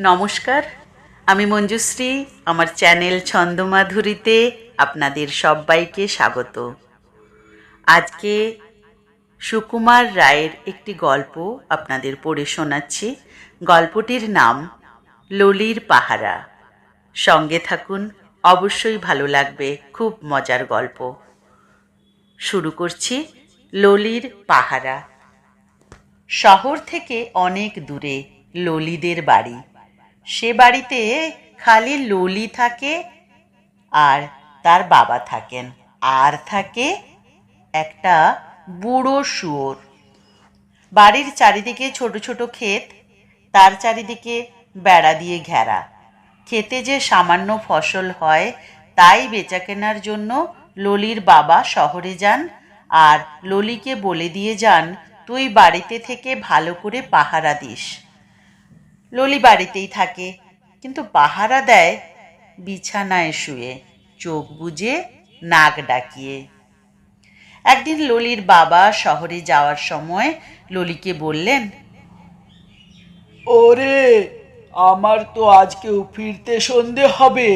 নমস্কার। আমি মঞ্জুশ্রী, আমার চ্যানেল ছন্দমাধুরীতে আপনাদের সবাইকে স্বাগত। আজকে সুকুমার রায়ের একটি গল্প আপনাদের পড়ে শোনাচ্ছি। গল্পটির নাম, ললির পাহারা। সঙ্গে থাকুন, অবশ্যই ভালো লাগবে, খুব মজার গল্প। শুরু করছি, ললির পাহারা। শহর থেকে অনেক দূরে ললিদের বাড়ি। সে বাড়িতে খালি ললি থাকে আর তার বাবা থাকেন। আর থাকে একটা বুড়ো শুয়োর। বাড়ির চারিদিকে ছোট ছোট ক্ষেত, তার চারিদিকে বেড়া দিয়ে ঘেরা। খেতে যে সামান্য ফসল হয়, তাই বেচা কেনার জন্য ললির বাবা শহরে যান আর ললিকে বলে দিয়ে যান, তুই বাড়িতে থেকে ভালো করে পাহারা দিস। ললি বাড়িতেই থাকে। কিন্তু পাহারা দেয় বিছানায় শুয়ে, চোখ বুজে, নাক ডাকিয়ে। একদিন ললির বাবা শহরে যাওয়ার সময় ললিকে বললেন, ওরে, আমার তো আজকে ফিরতে সন্ধে হবে।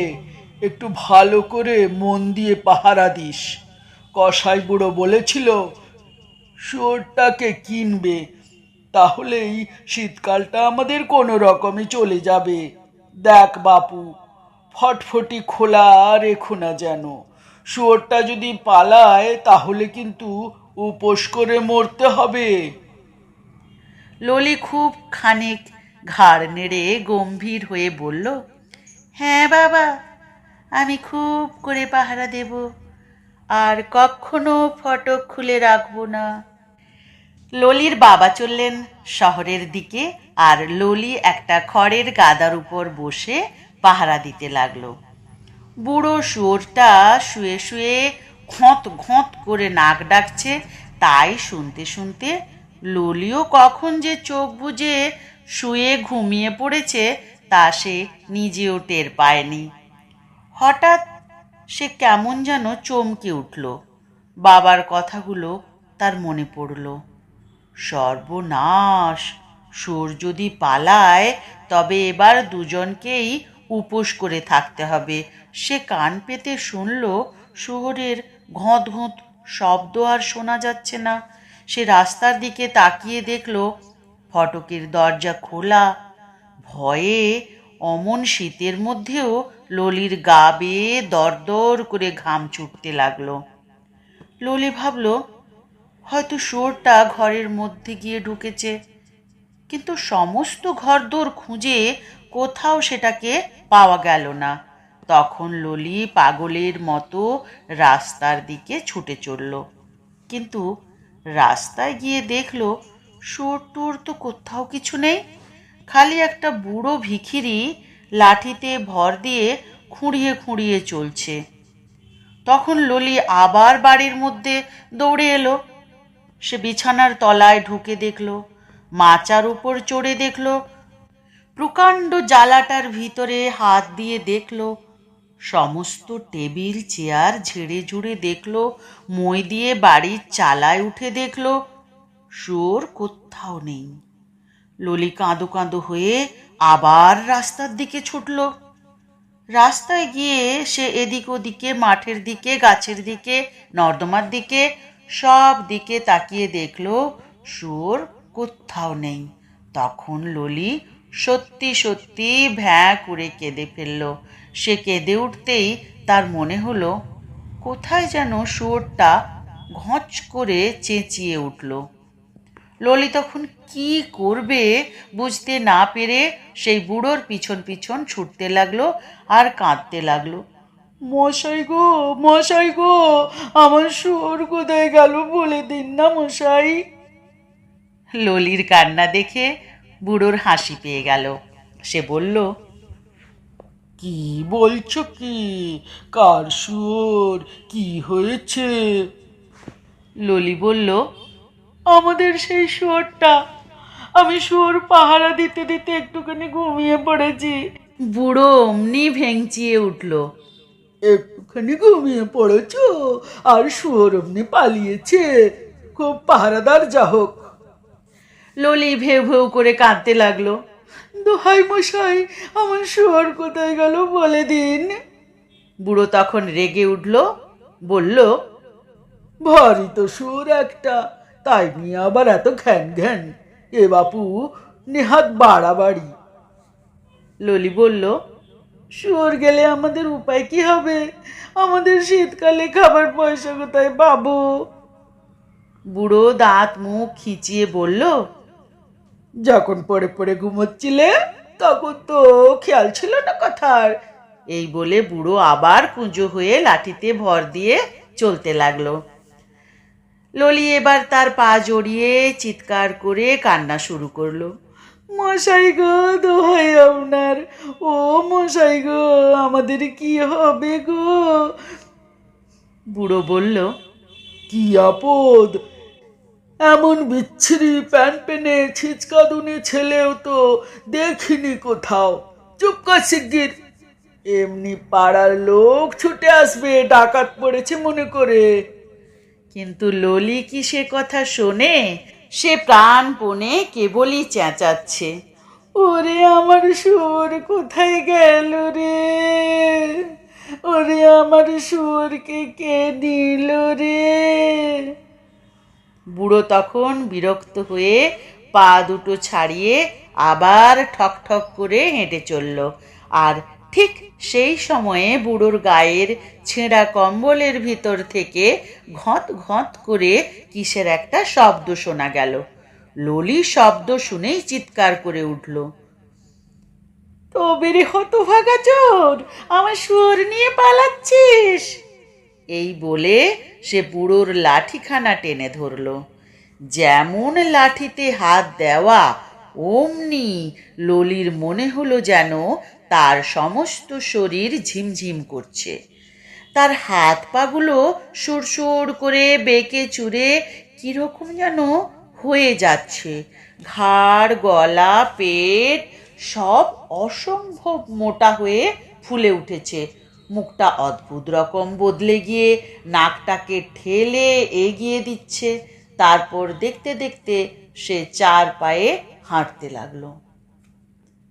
একটু ভালো করে মন দিয়ে পাহারা দিস। কসাই বুড়ো বলেছিল শুয়োরটাকে কিনবে তাহলেই শীতকালটা আমাদের কোনো রকমে চলে যাবে। দেখ বাপু, ফটফটি খোলা রেখো না যেন। শুয়োরটা যদি পালায়, তাহলে কিন্তু উপোস করে মরতে হবে। ললি খুব খানিক ঘাড় নেড়ে গম্ভীর হয়ে বলল হ্যাঁ বাবা, আমি খুব করে পাহারা দেব। আর কখনো ফটক খুলে রাখব না। ললির বাবা চললেন শহরের দিকে আর ললি একটা খড়ের গাদার উপর বসে পাহারা দিতে লাগল। বুড়ো শুয়োরটা শুয়ে শুয়ে ঘঁত ঘঁত করে নাক ডাকছে। তাই শুনতে শুনতে ললিও কখন যে চোখ বুজে শুয়ে ঘুমিয়ে পড়েছে তা সে নিজেও টের পায়নি। হঠাৎ সে কেমন যেন চমকে উঠল। বাবার কথাগুলো তার মনে পড়ল। সর্বনাশ। সুর যদি পালায়, তবে এবার দুজনকেই উপোস করে থাকতে হবে। সে কান পেতে শুনল, শহরের ঘঁত ঘঁত শব্দ আর শোনা যাচ্ছে না। সে রাস্তার দিকে তাকিয়ে দেখল, ফটকের দরজা খোলা। ভয়ে অমন শীতের মধ্যেও ললির গা বেয়ে দরদর করে ঘাম ছুটতে লাগল। ললি ভাবল হয়তো শোরটা ঘরের মধ্যে গিয়ে ঢুকেছে। কিন্তু সমস্ত ঘরদোর খুঁজে কোথাও সেটাকে পাওয়া গেল না। তখন ললি পাগলের মতো রাস্তার দিকে ছুটে চলল। কিন্তু রাস্তায় গিয়ে দেখল শোর টোর তো কোথাও কিছু নেই। খালি একটা বুড়ো ভিখিরি লাঠিতে ভর দিয়ে খুঁড়িয়ে খুঁড়িয়ে চলছে। তখন ললি আবার বাড়ির মধ্যে দৌড়ে এলো। সে বিছানার তলায় ঢুকে দেখল, মাচার উপর চড়ে দেখল, প্রকাণ্ড জ্বালাটার ভিতরে হাত দিয়ে দেখল, সমস্ত টেবিল, চেয়ার ঝেড়ে ঝুড়ে দেখল, মই দিয়ে বাড়ির চালায় উঠে দেখল শোর কোথাও নেই। ললি কাঁদো কাঁদো হয়ে আবার রাস্তার দিকে ছুটলো। রাস্তায় গিয়ে সে এদিক ওদিকে, মাঠের দিকে, গাছের দিকে, নর্দমার দিকে সব দিকে তাকিয়ে দেখল, সুর কোথাও নেই। তখন ললি সত্যি সত্যি ভ্যাঁ করে কেঁদে ফেলল। সে কেঁদে উঠতেই তার মনে হলো, কোথায় যেন সুরটা ঘঁচ করে চেঁচিয়ে উঠল। ললি তখন কি করবে বুঝতে না পেরে সেই বুড়োর পিছন পিছন ছুটতে লাগল আর কাঁদতে লাগল। মশাই গো মশাই গো আমার শুয়োর কোথায় গেল বলে দিন না মশাই। ললির কান্না দেখে বুড়োর হাসি পেয়ে গেল। সে বলল কি বলছো কি? কার শুয়োর? কি হয়েছে? ললি বলল আমাদের সেই শুয়োরটা। আমি শুয়োর পাহারা দিতে দিতে একটুখানি ঘুমিয়ে পড়েছি। বুড়ো অমনি ভেঙচিয়ে উঠল। একটুখানি ঘুমিয়ে পড়েছ? আর শুয়োর অমনি পালিয়েছে। খুব পাহারাদার যা হোক। ললি ভেউ ভেউ করে কাঁদতে লাগল। দোহাই মশাই আমার শুয়ার কোথায় গেল বলে দিন। বুড়ো তখন রেগে উঠল বলল ভারী তো সুর একটা তাই নিয়ে আবার এত ঘ্যান ঘ্যান। এ বাপু নেহাত বাড়াবাড়ি। ললি বলল শুয়োর গেলে আমাদের উপায় কি হবে? আমাদের শীতকালে খাবার পয়সা কোথায় পাবো? বুড়ো দাঁত মুখ খিচিয়ে বলল, যখন পড়ে পড়ে ঘুমোচ্ছিলে, তখন তো খেয়াল ছিল না কথার। এই বলে বুড়ো আবার কুঁজো হয়ে লাঠিতে ভর দিয়ে চলতে লাগল। ললি এবার তার পা জড়িয়ে চিৎকার করে কান্না শুরু করল। মশাই গো, দোহাই আপনার। ও মশাই গো, আমাদের কি হবে গো? বুড়ো বলল, কি আপদ? এমন বিচ্ছিরি প্যান পেনে ছিচকাদুনি ছেলেও তো দেখিনি কোথাও। চুপ কর শিগগির। এমনি পাড়ার লোক ছুটে আসবে, ডাকাত পড়েছে মনে করে। কিন্তু ললি কি সে কথা শোনে? সে প্রাণপণে কেবলই চেঁচাচ্ছে। ওরে আমার সুর কোথায় গেল রে? ওরে আমার সুরকে কে দিল রে? বুড়ো তখন বিরক্ত হয়ে পা দুটো ছাড়িয়ে আবার ঠক ঠক করে হেঁটে চলল। আর ঠিক সেই সময়ে বুড়োর গায়ের ছেঁড়া কম্বলের ভিতর থেকে ঘত ঘত করে কিসের একটা শব্দ শোনা গেল। ললি শব্দ শুনেই চিৎকার করে উঠল তো বেরে হতভাগা চোর, আমার সুর নিয়ে পালাচ্ছিস? এই বলে সে বুড়োর লাঠিখানা টেনে ধরল। যেমন লাঠিতে হাত দেওয়া, অমনি ললির মনে হলো যেন তার সমস্ত শরীর ঝিমঝিম করছে। তার হাত পাগুলো সুরসুর করে বেঁকে চুরে কীরকম যেন হয়ে যাচ্ছে। ঘাড়, গলা, পেট সব অসম্ভব মোটা হয়ে ফুলে উঠেছে। মুখটা অদ্ভুত রকম বদলে গিয়ে নাকটাকে ঠেলে এগিয়ে দিচ্ছে। তারপর দেখতে দেখতে সে চার পায়ে হাঁটতে লাগল।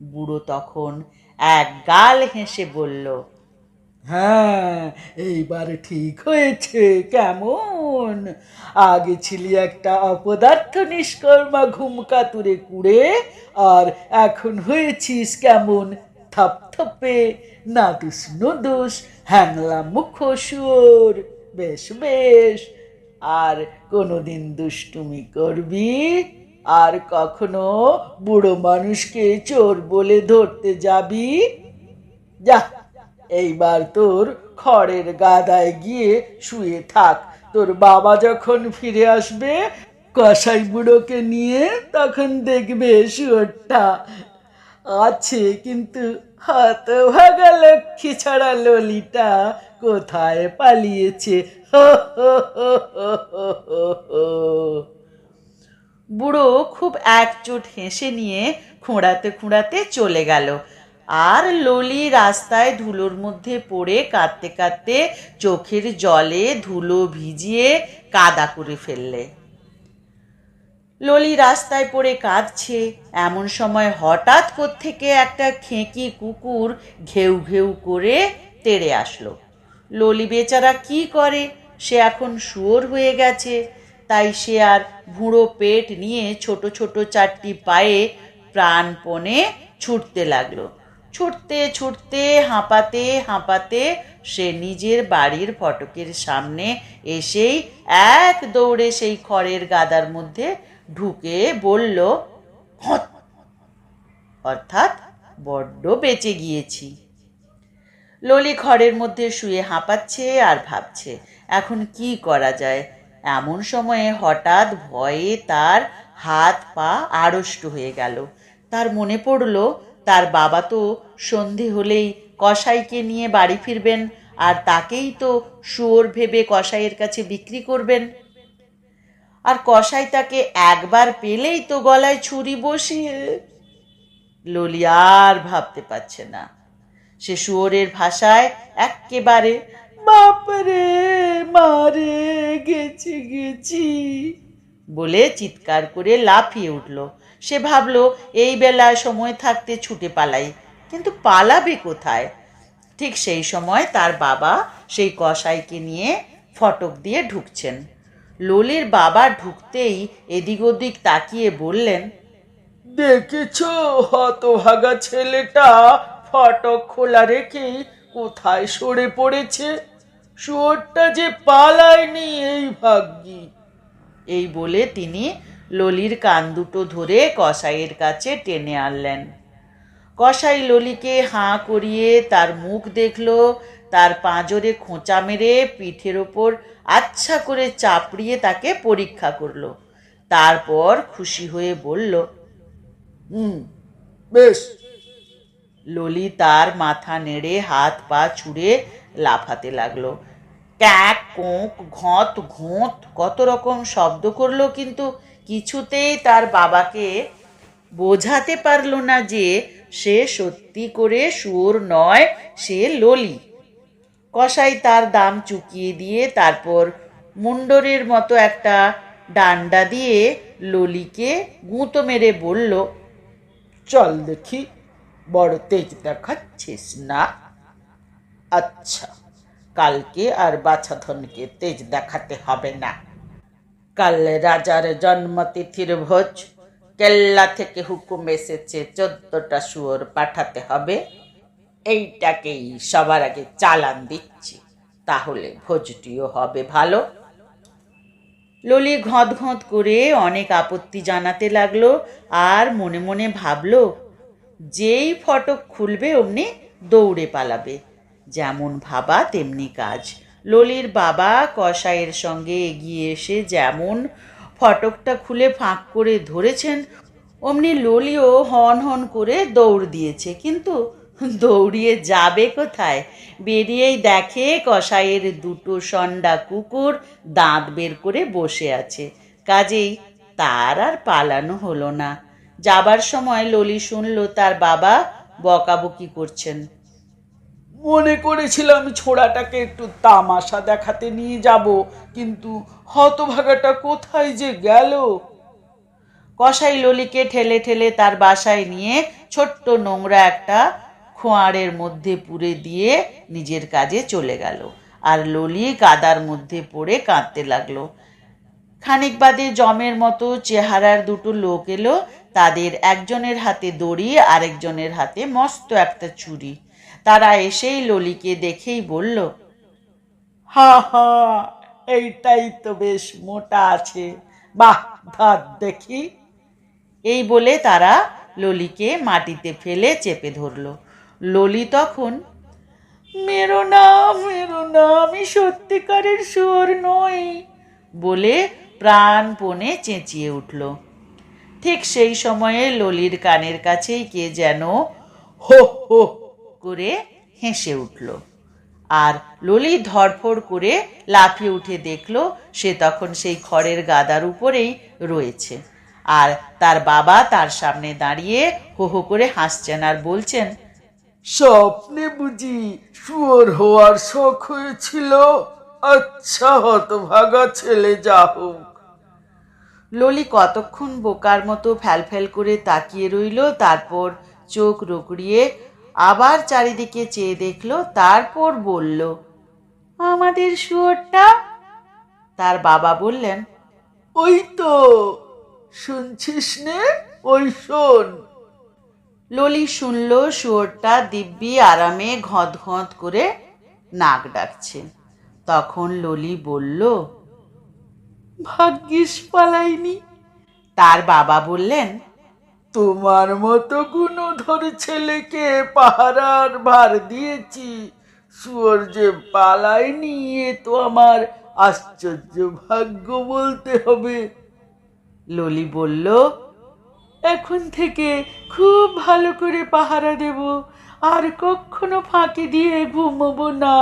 বুড়ো তখন এক গাল হেসে বলল হ্যাঁ এইবার ঠিক হয়েছে, কেমন? আগে ছিলি একটা অপদার্থ নিষ্কর্মা ঘুমকাতুরে কুড়ে, আর এখন হয়েছিস কেমন? থপথপে না নাদুস নুদুস, হ্যাংলা মুখ সুর, বেশ বেশ, আর কোনোদিন দুষ্টুমি করবি? আর কখনো বুড়ো মানুষকে চোর বলে ধরতে যাবি? যা, এইবার তোর খড়ের গাদায় গিয়ে শুয়ে থাক। তোর বাবা যখন ফিরে আসবে, কসাই বুড়োকে নিয়ে তখন দেখবে শুয়োরটা আছে, কিন্তু হতভাগা লক্ষ্মী ছাড়া ললিটা কোথায় পালিয়েছে? হো হো হো হো হো। বুড়ো খুব একচোট হেসে নিয়ে খোঁড়াতে খুঁড়াতে চলে গেল। আর ললি রাস্তায় ধুলোর মধ্যে পড়ে কাঁদতে কাঁদতে চোখের জলে ধুলো ভিজিয়ে কাদা করে ফেললে। ললি রাস্তায় পড়ে কাঁদছে। এমন সময় হঠাৎ থেকে একটা খেঁকি কুকুর ঘেউ ঘেউ করে তেড়ে আসলো। ললি বেচারা কি করে? সে এখন শুয়োর হয়ে গেছে। তাই সে আর ভুঁড়ো পেট নিয়ে ছোট ছোট চারটি পায়ে প্রাণপণে ছুটতে লাগল। ছুটতে ছুটতে, হাঁপাতে হাঁপাতে সে নিজের বাড়ির ফটকের সামনে এসেই এক দৌড়ে সেই খড়ের গাদার মধ্যে ঢুকে বলল অর্থাৎ বড্ড বেঁচে গিয়েছি। ললি খড়ের মধ্যে শুয়ে হাঁপাচ্ছে আর ভাবছে, এখন কি করা যায়? এমন সময়ে হঠাৎ ভয়ে তার হাত পা আড়ষ্ট হয়ে গেল। তার মনে পড়ল, তার বাবা তো সন্ধে হলেই কসাইকে নিয়ে বাড়ি ফিরবেন আর তাকেই তো শুয়োর ভেবে কসাইয়ের কাছে বিক্রি করবেন। আর কসাই তাকে একবার পেলেই তো গলায় ছুরি বসিয়ে ললি আর ভাবতে পারছে না। সে শুয়োরের ভাষায় এক্কেবারে বাপরে, মারে গেছি গেছি। বলে চিৎকার করে লাফিয়ে উঠল। সে ভাবলো, এই বেলায় সময় থাকতে ছুটে পালাই, কিন্তু পালাবে কোথায়? ঠিক সেই সময় তার বাবা সেই কসাইকে নিয়ে ফটক দিয়ে ঢুকছেন। ললির বাবা ঢুকতেই এদিক ওদিক তাকিয়ে বললেন, দেখেছ হতভাগা ছেলেটা? ফটক খোলা রেখেই কোথায় সরে পড়েছে? শুয়োরটা যে পালায়নি এই ভাগ্যি। এই বলে তিনি ললির কান দুটো ধরে কসাইয়ের কাছে টেনে আনলেন। কসাই ললিকে হাঁ করিয়ে তার মুখ দেখল, তার পাঁজরে খোঁচা মেরে পিঠের ওপর আচ্ছা করে চাপড়িয়ে তাকে পরীক্ষা করল। তারপর খুশি হয়ে বলল, হুম, বেশ। ললি তার মাথা নেড়ে হাত পা ছুঁড়ে লাফাতে লাগল। ক্যাক, কোঁক, ঘত, ঘোঁত, কত রকম শব্দ করল কিন্তু কিছুতেই তার বাবাকে বোঝাতে পারল না যে সে সত্যি করে সুর নয়, সে ললি। কষাই তার দাম চুকিয়ে দিয়ে তারপর মুন্ডরের মতো একটা ডান্ডা দিয়ে ললিকে গুঁতো মেরে বলল, চল দেখি, বড় তেজ দেখাচ্ছিস না? আচ্ছা। কালকে আর বাছাধনকে তেজ দেখাতে হবে না। কাল রাজার জন্মতিথির ভোজ, কেল্লা থেকে হুকুম এসেছে চোদ্দটা শুয়োর পাঠাতে হবে। এইটাকেই সবার আগে চালান দিচ্ছি, তাহলে ভোজটিও হবে ভালো। ললি ঘঁত ঘঁত করে অনেক আপত্তি জানাতে লাগল আর মনে মনে ভাবলো, যেই ফটক খুলবে অমনি দৌড়ে পালাবে। যেমন ভাবা, তেমনি কাজ। ললির বাবা কসাইয়ের সঙ্গে এগিয়ে এসে যেমন ফটকটা খুলে ফাঁক করে ধরেছেন, অমনি ললিও হন হন করে দৌড় দিয়েছে। কিন্তু দৌড়িয়ে যাবে কোথায়? বেরিয়েই দেখে কসাইয়ের দুটো সন্ডা কুকুর দাঁত বের করে বসে আছে। কাজেই তার আর পালানো হলো না। যাবার সময় ললি শুনল তার বাবা বকাবকি করছেন। মনে করেছিলাম ছোড়াটাকে একটু তামাশা দেখাতে নিয়ে যাব, কিন্তু হতভাগাটা কোথায় যে গেল? কসাই ললিকে ঠেলে ঠেলে তার বাসায় নিয়ে ছোট্ট নোংরা একটা খোঁয়াড়ের মধ্যে পুরে দিয়ে নিজের কাজে চলে গেল। আর ললি কাদার মধ্যে পড়ে কাঁদতে লাগল। খানিক বাদে জমের মতো চেহারার দুটো লোক এলো, তাদের একজনের হাতে দড়ি, আরেকজনের হাতে মস্ত একটা চুরি তারা এসেই ললিকে দেখেই বলল, হা হা, এইটাই তো বেশ মোটা আছে। বাহ ধর দেখি। এই বলে তারা ললিকে মাটিতে ফেলে চেপে ধরলো। ললি তখন, মেরো না মেরো না, আমি সত্যিকারের সুর নই, বলে প্রাণপণে চেঁচিয়ে উঠল। ঠিক সেই সময়ে ললির কানের কাছেই কে যেন হো হো করে হেসে উঠল। আর ললি ধরফড় করে লাফিয়ে উঠে দেখল সে তখন সেই খড়ের গাদার উপরেই রয়েছে। আর তার বাবা তার সামনে দাঁড়িয়ে হো হো করে হাসছেন আর বলছেন স্বপ্নে বুঝি শুয়োর হওয়ার শখ হয়েছিল? আচ্ছা হতভাগা ছেলে যা হোক। ললি কতক্ষণ বোকার মতো ফ্যালফ্যাল করে তাকিয়ে রইল তারপর চোখ রুকড়িয়ে আবার চারিদিকে চেয়ে দেখল তারপর বলল আমাদের শুয়োরটা? তার বাবা বললেন ওই তো শুনছিস নে? ওই শোন। ললি শুনল শুয়োরটা দিব্যি আরামে ঘঁত ঘঁত করে নাক ডাকছে। তখন ললি বলল ভাগ্যিস পালাইনি। তার বাবা বললেন তোমার মতো গুণধর ছেলেকে পাহারার ভার দিয়েছি। শুয়োর যে পালায়নি এ তো আমার আশ্চর্য ভাগ্য বলতে হবে। ললি বলল, এখন থেকে খুব ভালো করে পাহারা দেব। আর কখনো ফাঁকি দিয়ে ঘুমবো না।